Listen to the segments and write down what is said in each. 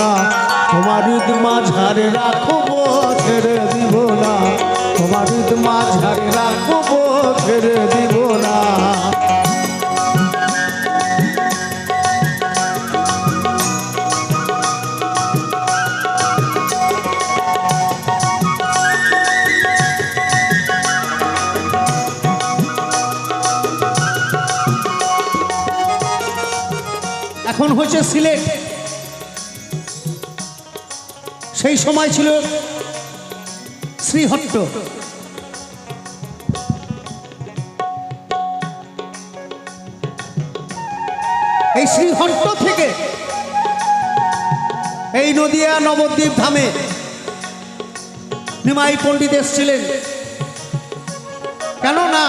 না তোমার মাঝারে রাখব ছেড়ে দিব না তোমার মাঝারে রাখব ছেড়ে দিব না এখন হচ্ছে সিলেট। সেই সময় ছিল শ্রীহট্ট। এই শ্রীহট্ট থেকে এই নদিয়া নবদ্বীপ ধামে নিমাই পণ্ডিত এসছিলেন। কেননা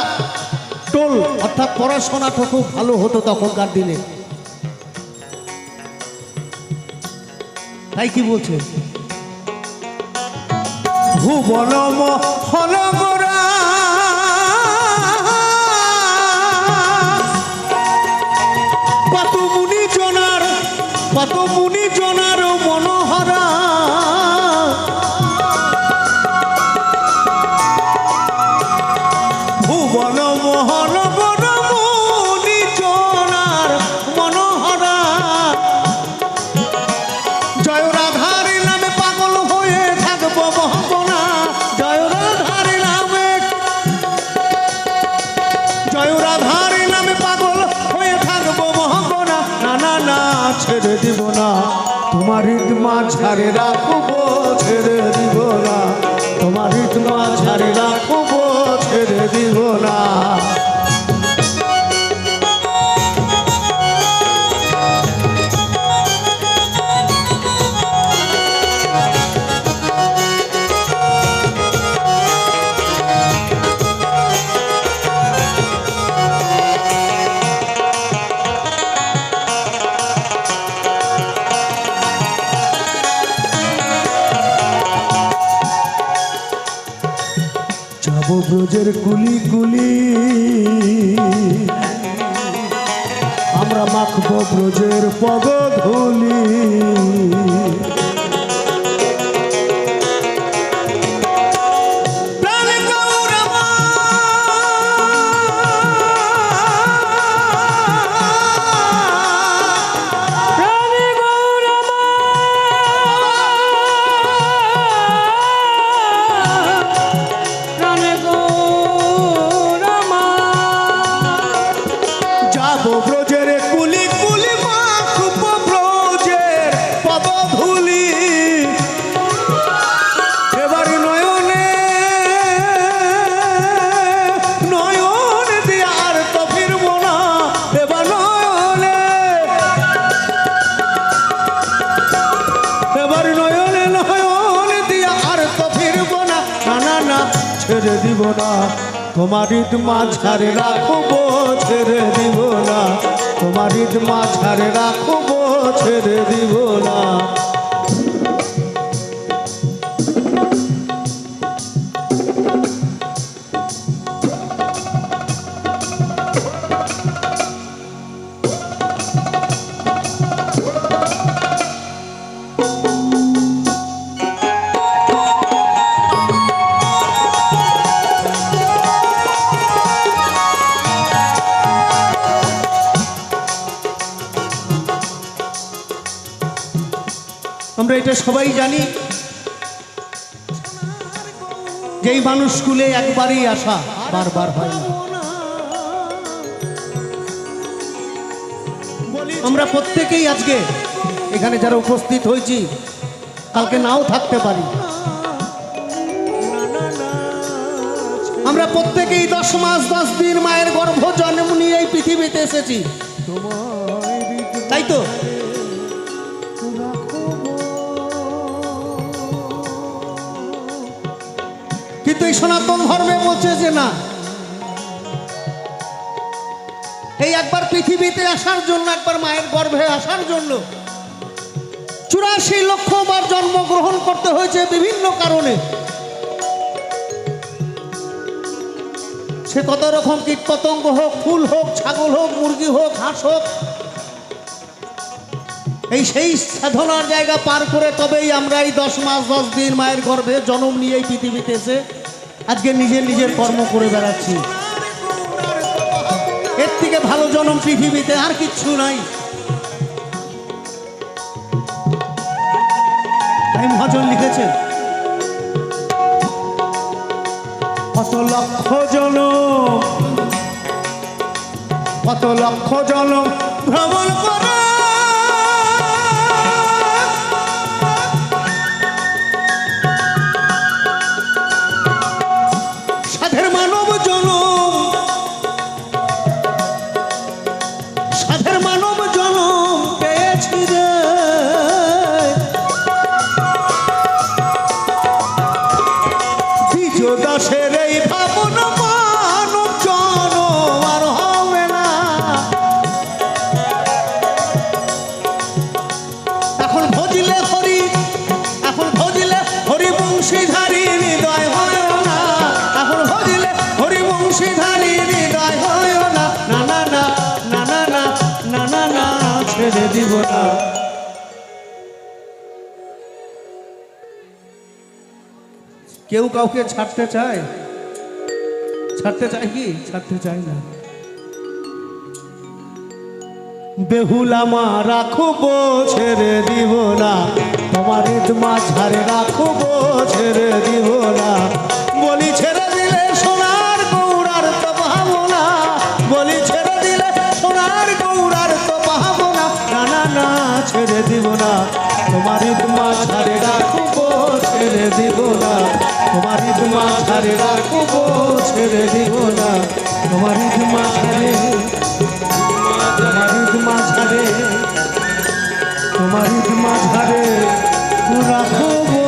টোল অর্থাৎ পড়াশোনাটা খুব ভালো হতো তখনকার দিনে। তাই কি বলছে ভুবন হলগরা কত মুনি জনার কত মুনি ছেড়ে দিব না। তোমার মা ছাড়ে রাখব, ছেড়ে দিব না। তোমার মা ছাড়ে রাখব, ছেড়ে দিব না। গুলি কুলি কুলি। আমরা মাখব ব্রজের পগধুলি। প্রাণ ছেড়ে দিব না। তোমার ঈদ মাঝারে রাখব, ছেড়ে দিব না। তোমার ঈদ মাঝারে রাখব, ছেড়ে দিব না। আমরা এটা সবাই জানি। যেই মানুষ স্কুলে একবারই আসা, বারবার হয় না। আমরা প্রত্যেকেই আজকে এখানে যারা উপস্থিত হয়েছি, কালকে নাও থাকতে পারি। আমরা প্রত্যেকেই দশ মাস, দশ দিন মায়ের গর্ভ জন্ম নিয়ে এই পৃথিবীতে এসেছি। তাই তো? সনাতন ধর্মে বলছে যে না। এই একবার পৃথিবীতে আসার জন্য, একবার মায়ের গর্ভে আসার জন্য চুরাশি লক্ষ বার জন্মগ্রহণ করতে হয়েছে বিভিন্ন কারণে। সে কত রকম কীট পতঙ্গ হোক, ফুল হোক, ছাগল হোক, মুরগি হোক, হাঁস হোক, এই সেই সাধনার জায়গা পার করে তবেই আমরা এই দশ মাস দশ দিন মায়ের গর্ভে জন্ম নিয়ে এই পৃথিবীতে এসে আজকে নিজের নিজের কর্ম করে বেড়াচ্ছি। এর থেকে ভালো জনম পৃথিবীতে আর কিচ্ছু নাই। তাই মহাজন লিখেছেন, কত লক্ষ জন কত লক্ষ জন ভ্রমণ করা না। কেউ কাউকে ছাড়তে চায়? ছাড়তে চায় কি? ছাড়তে চায় না। বেহুল আমার রাখব, ছেড়ে দিব না। তোমার ইদমা ছাড়ে রাখব, ছেড়ে দিব না। আর রাখব ছেড়ে দিব না। তোমার ঈদ মাঝখানে, তোমার ঈদ মাঝখানে, তোমার ঈদ মাঝখানে রাখব